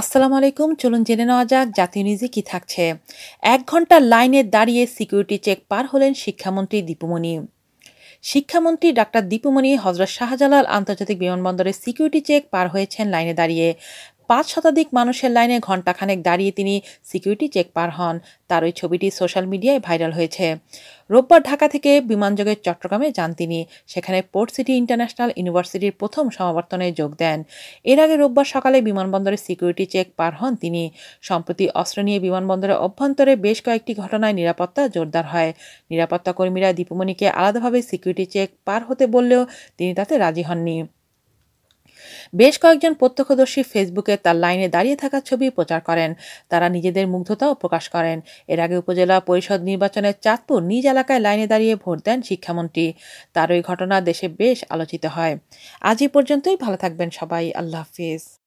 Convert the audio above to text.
আসসালামু আলাইকুম, চলুন জেনে নেওয়া যাক জাতীয় নিউজে কি থাকছে। এক ঘণ্টা লাইনে দাঁড়িয়ে সিকিউরিটি চেক পার হলেন শিক্ষামন্ত্রী দীপুমণি। শিক্ষামন্ত্রী ডাক্তার দীপুমণি হজরত শাহজালাল আন্তর্জাতিক বিমানবন্দরের সিকিউরিটি চেক পার হয়েছেন লাইনে দাঁড়িয়ে। পাঁচ শতাধিক মানুষের লাইনে ঘণ্টাখানেক দাঁড়িয়ে তিনি সিকিউরিটি চেক পার হন। তার ওই ছবিটি সোশ্যাল মিডিয়ায় ভাইরাল হয়েছে। রোববার ঢাকা থেকে বিমানযোগে চট্টগ্রামে যান তিনি। সেখানে পোর্ট সিটি ইন্টারন্যাশনাল ইউনিভার্সিটির প্রথম সমাবর্তনে যোগ দেন। এর আগে রোববার সকালে বিমানবন্দরে সিকিউরিটি চেক পার হন তিনি। সম্প্রতি অস্ত্র নিয়ে বিমানবন্দরের অভ্যন্তরে বেশ কয়েকটি ঘটনায় নিরাপত্তা জোরদার হয়। নিরাপত্তা কর্মীরা দীপুমণিকে আলাদাভাবে সিকিউরিটি চেক পার হতে বললেও তিনি তাতে রাজি হননি। বেশ কয়েকজন প্রত্যক্ষদর্শী ফেসবুকে তার লাইনে দাঁড়িয়ে থাকা ছবি প্রচার করেন। তারা নিজেদের মুগ্ধতাও প্রকাশ করেন। এর আগে উপজেলা পরিষদ নির্বাচনে চাঁদপুর নিজ এলাকায় লাইনে দাঁড়িয়ে ভোট দেন শিক্ষামন্ত্রী। তার ওই ঘটনা দেশে বেশ আলোচিত হয়। আজ পর্যন্তই। ভালো থাকবেন সবাই। আল্লাহ হাফিজ।